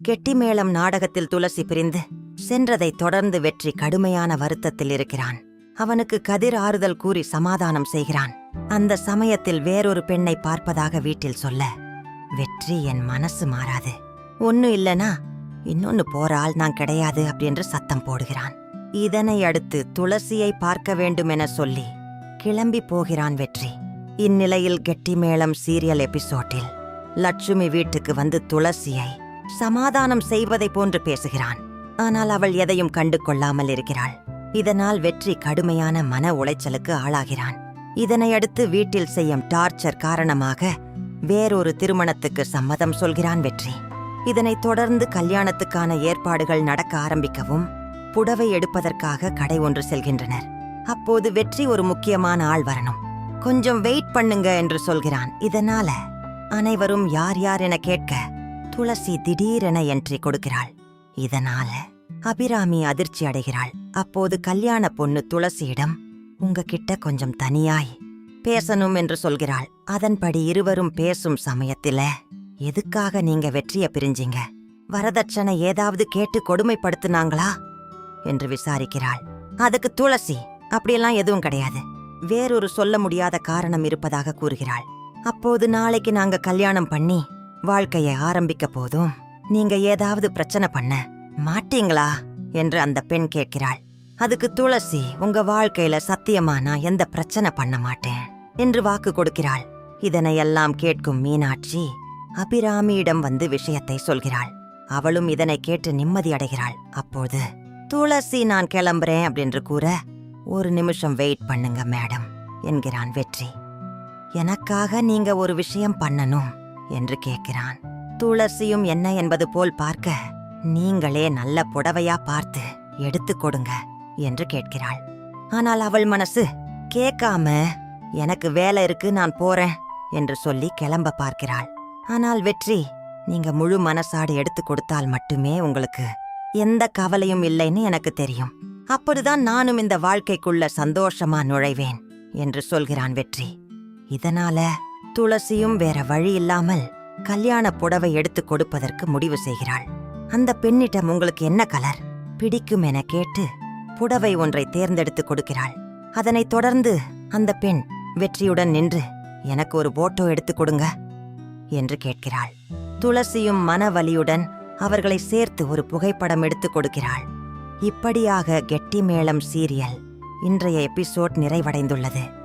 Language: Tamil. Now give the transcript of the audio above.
கெட்டிமேளம் நாடகத்தில் துளசி பிரிந்து சென்றதை தொடர்ந்து வெற்றி கடுமையான வருத்தத்தில் இருக்கிறான். அவனுக்கு கதிர் ஆறுதல் கூறி சமாதானம் செய்கிறான். அந்த சமயத்தில் வேறொரு பெண்ணை பார்ப்பதாக வீட்டில் சொல்ல வெற்றி என் மனசு மாறாது. ஒன்னு இல்லனா இன்னொன்னு போறால் நான் கிடையாது அப்படின்னு சத்தம் போடுகிறான். இதனை அடுத்து துளசியை பார்க்க வேண்டும் என சொல்லி கிளம்பி போகிறான் வெற்றி. இந்நிலையில் கெட்டிமேளம் சீரியல் எபிசோட்டில் லட்சுமி வீட்டுக்கு வந்து துளசியை சமாதானம் செய்வதை போன்று பேசுகிறான். ஆனால் அவள் எதையும் கண்டு கொள்ளாமல் இருக்கிறாள். இதனால் வெற்றி கடுமையான மன உளைச்சலுக்கு ஆளாகிறான். இதனையடுத்து வீட்டில் செய்யும் டார்ச்சர் காரணமாக வேறொரு திருமணத்துக்கு சம்மதம் சொல்கிறான் வெற்றி. இதனைத் தொடர்ந்து கல்யாணத்துக்கான ஏற்பாடுகள் நடக்க ஆரம்பிக்கவும் புடவை எடுப்பதற்காக கடை ஒன்று செல்கின்றனர். அப்போது வெற்றி ஒரு முக்கியமான ஆள் வரணும். கொஞ்சம் வெயிட் பண்ணுங்க என்று சொல்கிறான். இதனால அனைவரும் யார் யார் என கேட்க துளசி திடீரென என்ட்ரி கொடுக்கிறாள். இதனால அபிராமி அதிர்ச்சி அடைகிறாள். அப்போது கல்யாண பொண்ணு துளசியிடம் உங்ககிட்ட கொஞ்சம் தனியாய் பேசணும் என்று சொல்கிறாள். அதன்படி இருவரும் பேசும் சமயத்தில எதுக்காக நீங்க வெற்றிய பிரிஞ்சீங்க? வரதட்சணை ஏதாவது கேட்டு கொடுமைப்படுத்துனாங்களா? என்று விசாரிக்கிறாள். அதுக்கு துளசி அப்படியெல்லாம் எதுவும் கிடையாது. வேறொரு சொல்ல முடியாத காரணம் இருப்பதாக கூறுகிறாள். அப்போது நாளைக்கு நாங்க கல்யாணம் பண்ணி வாழ்க்கையை ஆரம்பிக்க போதும். நீங்க ஏதாவது பிரச்சனை பண்ண மாட்டீங்களா? என்று அந்த பெண் கேட்கிறாள். அதுக்கு துளசி உங்க வாழ்க்கையில சத்தியமா நான் எந்த பிரச்சனை பண்ண மாட்டேன்? என்று வாக்கு கொடுக்கிறாள். இதனையெல்லாம் கேட்கும் மீனாட்சி அபிராமியிடம் வந்து விஷயத்தை சொல்கிறாள். அவளும் இதனை கேட்டு நிம்மதி அடைகிறாள். அப்போது துளசி நான் கிளம்புறேன் அப்படின்னு கூற ஒரு நிமிஷம் வெயிட் பண்ணுங்க மேடம் என்கிறான் வெற்றி. எனக்காக நீங்க ஒரு விஷயம் பண்ணணும். என்று கேட்கிறான். துளசியும் என்ன என்பது போல் பார்க்க நீங்களே நல்ல புடவையா பார்த்து எடுத்து கொடுங்க என்று கேட்கிறாள். ஆனால் அவள் மனசு கேட்காம எனக்கு வேலை இருக்கு நான் போறேன் என்று சொல்லி கிளம்ப பார்க்கிறாள். ஆனால் வெற்றி நீங்க முழு மனசாடு எடுத்து கொடுத்தால் மட்டுமே உங்களுக்கு எந்த கவலையும் இல்லைன்னு எனக்கு தெரியும். அப்படிதான் நானும் இந்த வாழ்க்கைக்குள்ள சந்தோஷமா நுழைவேன் என்று சொல்கிறான் வெற்றி. இதனால துளசியும் வேற வழி இல்லாமல் கல்யாண புடவை எடுத்து கொடுப்பதற்கு முடிவு செய்கிறாள். அந்த பெண்ணிடம் உங்களுக்கு என்ன கலர்? பிடிக்கும் என கேட்டு புடவை ஒன்றை தேர்ந்தெடுத்து கொடுக்கிறாள். அதனைத் தொடர்ந்து அந்த பெண் வெற்றியுடன் நின்று எனக்கு ஒரு போட்டோ எடுத்து கொடுங்க என்று கேட்கிறாள். துளசியும் மனவலியுடன் அவர்களை சேர்த்து ஒரு புகைப்படம் எடுத்து கொடுக்கிறாள். இப்படியாக கெட்டி மேளம் சீரியல் இன்றைய எபிசோட் நிறைவடைந்துள்ளது.